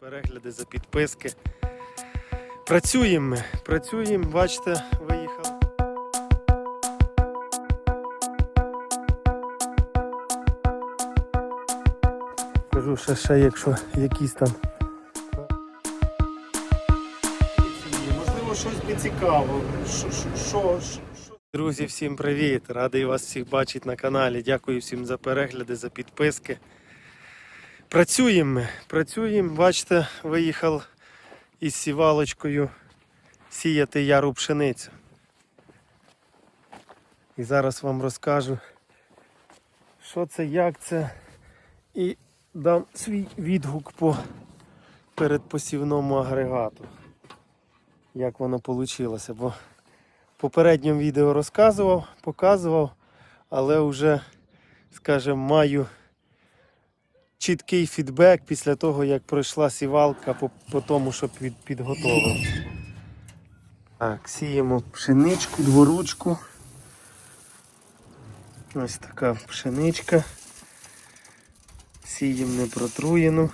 перегляди, за підписки. Працюємо працюємо, бачите, виїхали. Кажу, ще, ще якщо якісь там. Можливо, щось би цікаво. Що? Друзі, всім привіт! Радий вас всіх бачити на каналі. Дякую всім за перегляди, за підписки. Працюємо ми, працюємо. Бачите, виїхав із сівалочкою сіяти яру пшеницю. І зараз вам розкажу, що це, як це. І дам свій відгук по передпосівному агрегату. Як воно вийшло. Бо в попередньому відео розказував, показував, але вже, скажімо, маю чіткий фідбек після того, як пройшла сівалка по, по тому, що під, підготовив. Так, сіємо пшеничку, дворучку. Ось така пшеничка. Сіємо непротруєну.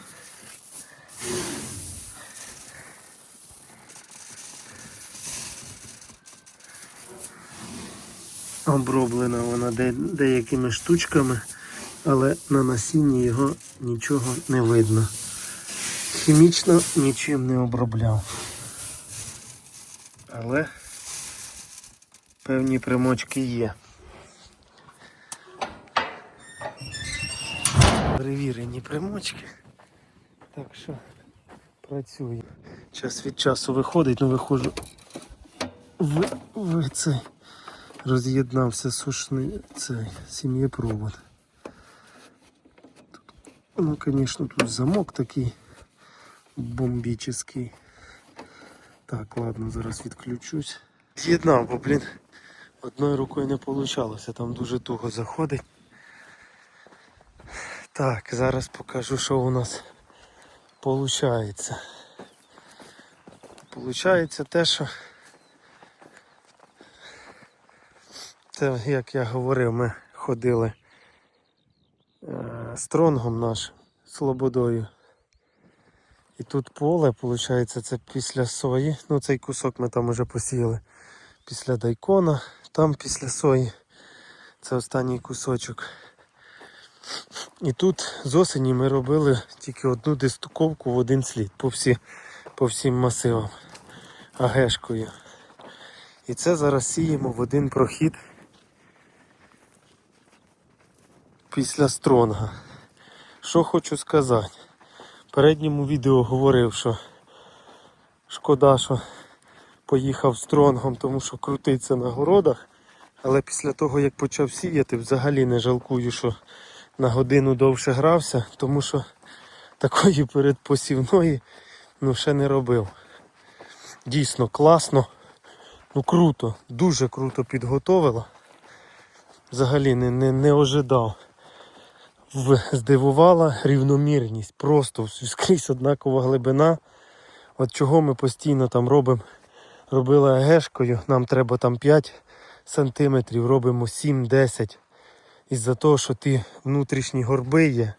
Оброблена вона де- деякими штучками, але на насінні його нічого не видно. Хімічно нічим не обробляв. Але певні примочки є. Перевірені примочки. Так що працює. Час від часу виходить, ну виходжу в, в цей. Роз'єднався сушний цей сім'єпровод. Ну, звісно, тут замок такий бомбічний. Так, ладно, зараз відключусь. З'єднав, бо, блін, одною рукою не вийшло, там дуже туго заходить. Так, зараз покажу, що у нас виходить. Получається те, що це, як я говорив, ми ходили стронгом наш Слободою. І тут поле, виходить, це після сої. Ну, цей кусок ми там уже посіяли після дайкона, там після сої. Це останній кусочок. І тут з осені ми робили тільки одну дистуковку в один слід по, всі, по всім масивам агешкою. І це зараз сіємо в один прохід після стронга. Що хочу сказати. В передньому відео говорив, що шкода, що поїхав стронгом, тому що крутиться на городах. Але після того, як почав сіяти, взагалі не жалкую, що на годину довше грався, тому що такої передпосівної ну, ще не робив. Дійсно класно, ну круто, дуже круто підготовила. Взагалі не, не, не ожидав. Здивувала рівномірність, просто скрізь однакова глибина. От чого ми постійно там робимо, робили агешкою, нам треба там 5 сантиметрів, робимо 7-10 із-за того, що ті внутрішні горби є.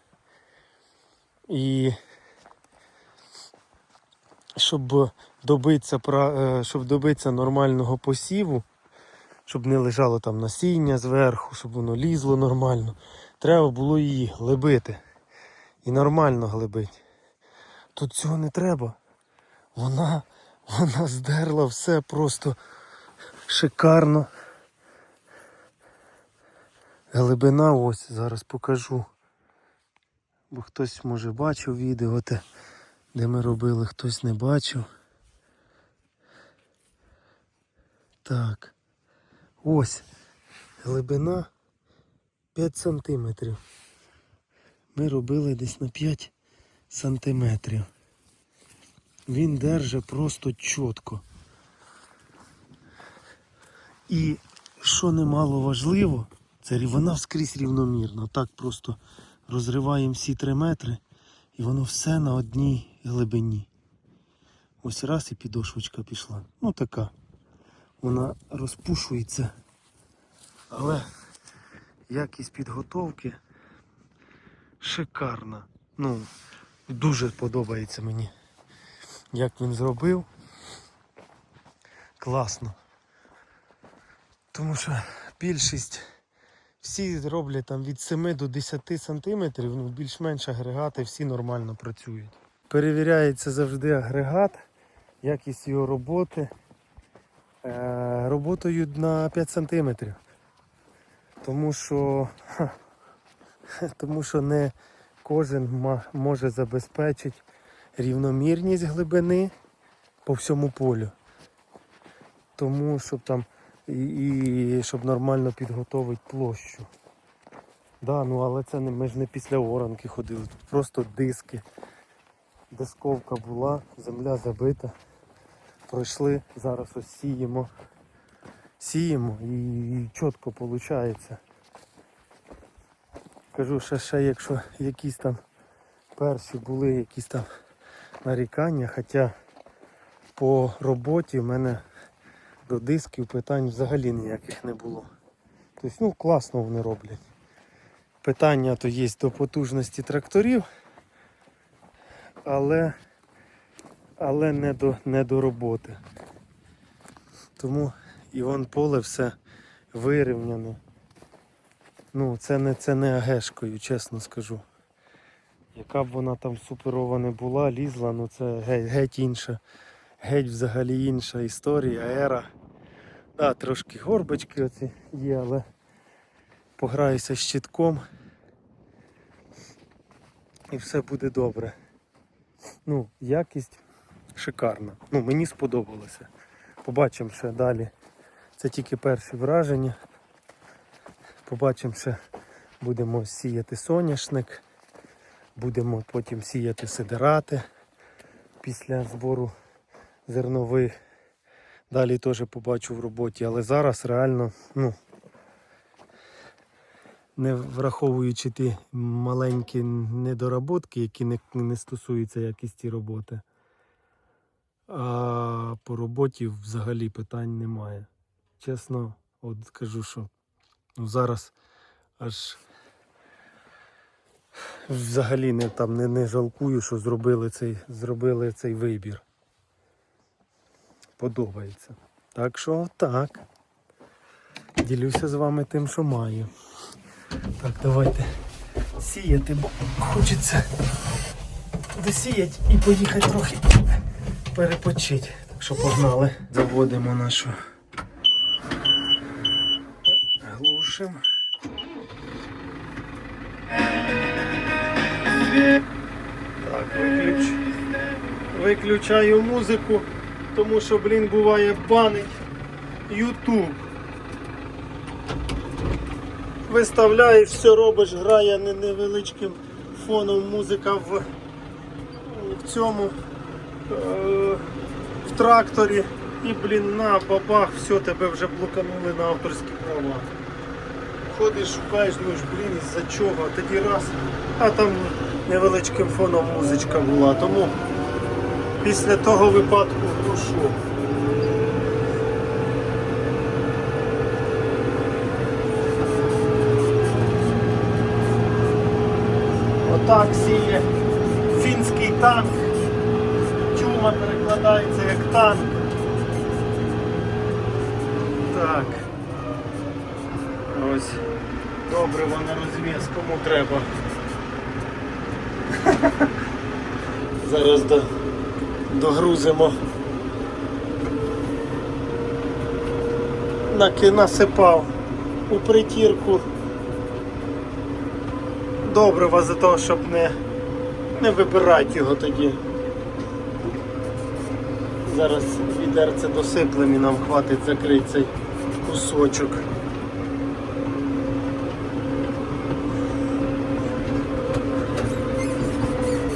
І щоб добитися, е, щоб добитися нормального посіву, щоб не лежало там насіння зверху, щоб воно лізло нормально, треба було її глибити. І нормально глибити. Тут цього не треба. Вона, вона здерла все просто шикарно. Глибина ось зараз покажу. Бо хтось може бачив відео, те, де ми робили, хтось не бачив. Так. Ось глибина 5 сантиметрів. Ми робили десь на 5 сантиметрів. Він держить просто чітко. І що немало важливо, це вона вскрізь рівномірна. Так просто розриваємо всі 3 метри і воно все на одній глибині. Ось раз і підошвочка пішла. Ну така. Вона розпушується. Але якість підготовки шикарна. Ну, Дуже подобається мені, як він зробив. Класно. Тому що більшість всі роблять там від 7 до 10 сантиметрів, ну більш-менш агрегати всі нормально працюють. Перевіряється завжди агрегат, якість його роботи. Е, роботою на 5 сантиметрів. Тому що, тому що не кожен може забезпечити рівномірність глибини по всьому полю. Тому щоб там і, і щоб нормально підготовити площу. Да, ну але це не ми ж не після оранки ходили, тут просто диски. Дисковка була, земля забита. Пройшли, зараз ось сіємо. Сіємо і чітко виходить. Кажу, що ще якщо якісь там перші були якісь там нарікання, хоча по роботі в мене до дисків питань взагалі ніяких не було. Тобто, ну класно вони роблять. Питання то є до потужності тракторів, але, але не, до, не до роботи. Тому і вон поле все вирівняне. Ну, це не, це не агешкою, чесно скажу. Яка б вона там суперова не була, лізла, ну це геть, геть інша. Геть взагалі інша історія, ера. Да, трошки горбочки оці є, але пограюся з щитком і все буде добре. Ну, якість шикарна. Ну, мені сподобалося. Побачимо ще далі. Це тільки перші враження. Побачимо ще будемо сіяти соняшник, будемо потім сіяти сидирати після збору зернових. Далі теж побачу в роботі, але зараз реально, ну, не враховуючи ті маленькі недоработки, які не, не стосуються якісті роботи. А по роботі взагалі питань немає. Чесно, от скажу, що ну, зараз аж взагалі не, там, не, не жалкую, що зробили цей, зробили цей вибір. Подобається. Так що так. Ділюся з вами тим, що маю. Так, давайте сіяти, бо хочеться досіяти і поїхати трохи перепочити. Так що погнали. Заводимо нашу глушим. Так, виключ. Виключаю музику, тому що, блін, буває банить YouTube. Виставляєш, все робиш, грає не- невеличким фоном музика в, в цьому е, в тракторі. І, блін, на бабах, все, тебе вже блоканули на авторські права. Ходиш, шукаєш, думаєш, блін, із-за чого, тоді раз, а там невеличким фоном музичка була. Тому після того випадку глушу. Отак сіє фінський танк. Чума перекладається як танк. Так. Ось. Добре, на розв'яз, кому треба. Зараз до, догрузимо. Наки насипав у притірку добрива за того, щоб не, не вибирати його тоді. Зараз відерце досиплем нам хватить закрити цей кусочок.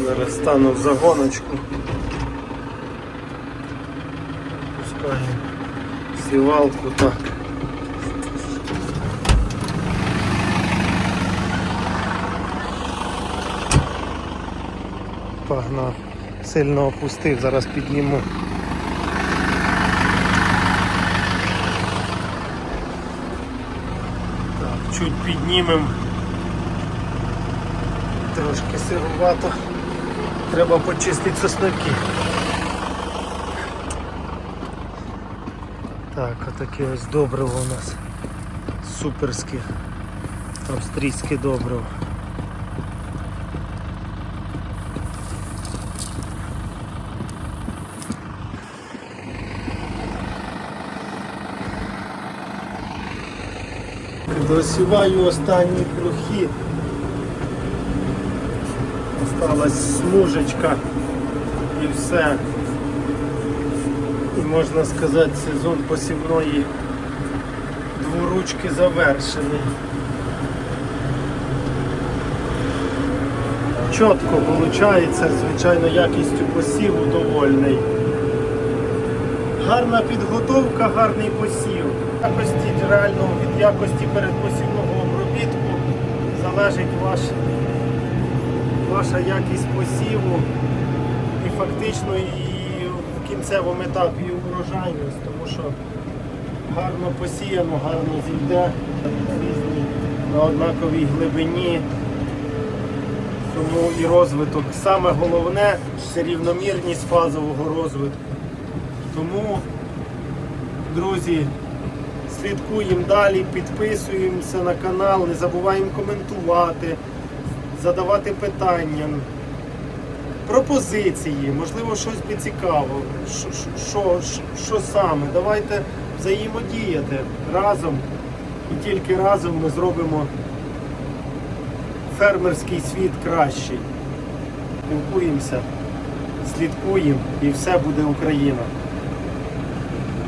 Зараз стану в загоночку. Пускаю сівалку так. Погнав. Сильно опустив, зараз підніму. Так, чуть піднімемо. Трошки сирувато. Треба почистити сосновки. Так, отаке ось добриво у нас. Суперське. Австрійське добриво. Досіваю останні плюхи. Осталась смужечка і все. І можна сказати, сезон посівної дворучки завершений. Чітко виходить, звичайно, якістю посіву довольний. Гарна підготовка, гарний посів. Якості реально від якості передпосівного обробітку залежить ваш, ваша якість посіву і фактично і в кінцевому етапі урожайність, тому що гарно посіяно, гарно зійде на однаковій глибині. Тому і розвиток. Саме головне це рівномірність фазового розвитку. Тому, друзі, слідкуємо далі, підписуємося на канал, не забуваємо коментувати, задавати питання, пропозиції, можливо, щось би цікаво. Що, що, що, саме? Давайте взаємодіяти разом і тільки разом ми зробимо фермерський світ кращий. Спілкуємося, слідкуємо і все буде Україна.